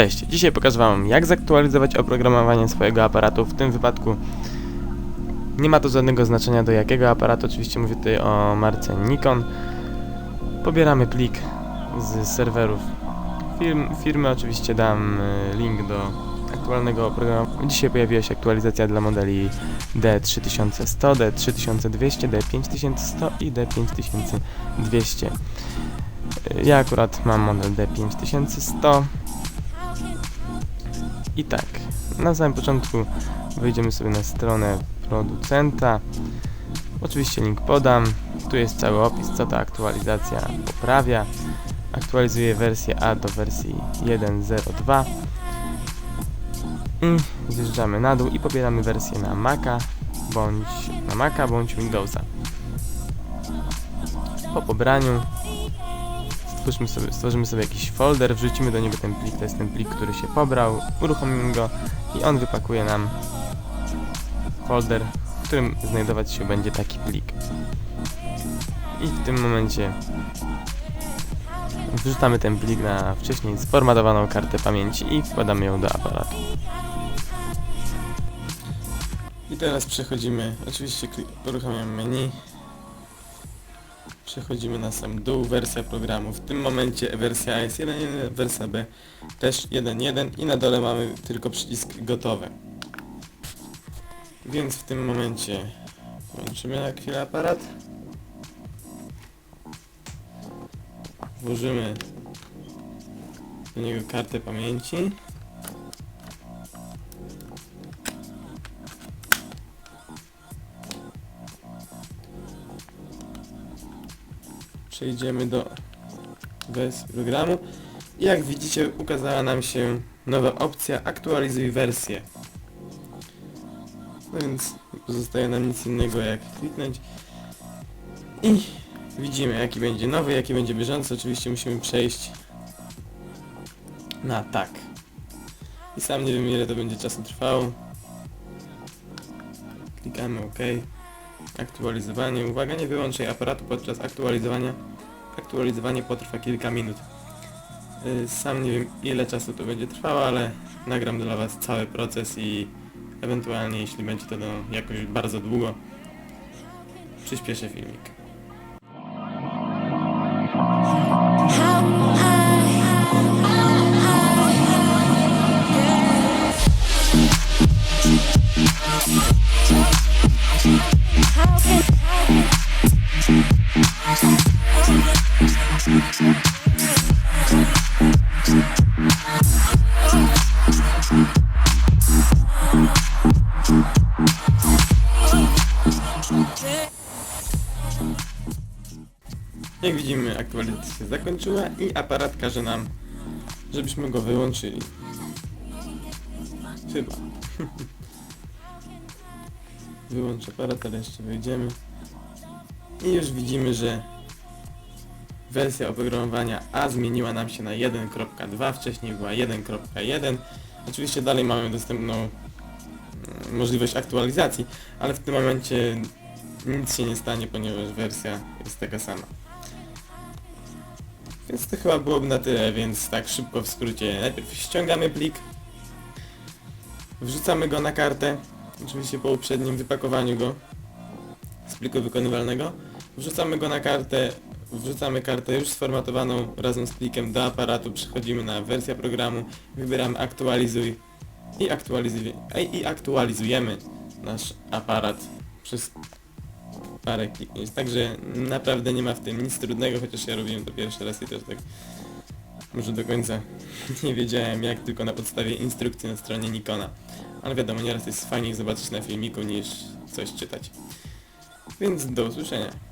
Cześć, dzisiaj pokażę Wam jak zaktualizować oprogramowanie swojego aparatu, w tym wypadku nie ma to żadnego znaczenia do jakiego aparatu, oczywiście mówię tutaj o marce Nikon. Pobieramy plik z serwerów firm, firmy, oczywiście dam y, link do aktualnego oprogramowania. Dzisiaj pojawiła się aktualizacja dla modeli D3100, D3200, D5100 i D5200. Y, Ja akurat mam model D5100. I tak, na samym początku wejdziemy sobie na stronę producenta. Oczywiście link podam. Tu jest cały opis, co ta aktualizacja poprawia. Aktualizuje wersję A do wersji 1.02. I zjeżdżamy na dół i pobieramy wersję na Maca bądź na Maca bądź Windowsa. Po pobraniu stwórzmy sobie, stworzymy sobie jakiś folder, wrzucimy do niego ten plik, to jest ten plik, który się pobrał, uruchomimy go i on wypakuje nam folder, w którym znajdować się będzie taki plik. I w tym momencie wrzucamy ten plik na wcześniej sformatowaną kartę pamięci i wkładamy ją do aparatu. I teraz przechodzimy, oczywiście uruchamiamy menu, Przechodzimy na sam dół, wersja programu. W tym momencie wersja A jest 1.1, wersja B też 1.1 i na dole mamy tylko przycisk gotowe. Więc w tym momencie włączymy na chwilę aparat. Włożymy do niego kartę pamięci. Przejdziemy do wersji programu. Jak widzicie ukazała nam się nowa opcja aktualizuj wersję. No więc pozostaje nam nic innego jak kliknąć i widzimy jaki będzie nowy, jaki będzie bieżący. Oczywiście musimy przejść na tak. I sam nie wiem ile to będzie czasu trwało. Klikamy OK. Aktualizowanie. Uwaga, nie wyłączaj aparatu podczas aktualizowania. Aktualizowanie potrwa kilka minut. Y, Sam nie wiem ile czasu to będzie trwało, ale nagram dla Was cały proces i ewentualnie jeśli będzie to no, jakoś bardzo długo, przyspieszę filmik. Jak widzimy aktualizacja się zakończyła i aparat każe nam, żebyśmy go wyłączyli. Chyba. Wyłącz aparat, ale jeszcze wyjdziemy. I już widzimy, że wersja oprogramowania A zmieniła nam się na 1.2, wcześniej była 1.1. Oczywiście dalej mamy dostępną mm, możliwość aktualizacji, ale w tym momencie nic się nie stanie, ponieważ wersja jest taka sama. Więc to chyba byłoby na tyle, więc tak szybko w skrócie. Najpierw ściągamy plik, wrzucamy go na kartę, oczywiście po uprzednim wypakowaniu go z pliku wykonywalnego. Wrzucamy go na kartę, wrzucamy kartę już sformatowaną razem z plikiem do aparatu, przechodzimy na wersję programu, wybieramy aktualizuj i, aktualizuj, i aktualizujemy nasz aparat przez parę kliknięć. Także naprawdę nie ma w tym nic trudnego, chociaż ja robiłem to pierwszy raz i też tak może do końca nie wiedziałem jak, tylko na podstawie instrukcji na stronie Nikona. Ale wiadomo, nieraz jest fajniej zobaczyć na filmiku niż coś czytać. Więc do usłyszenia.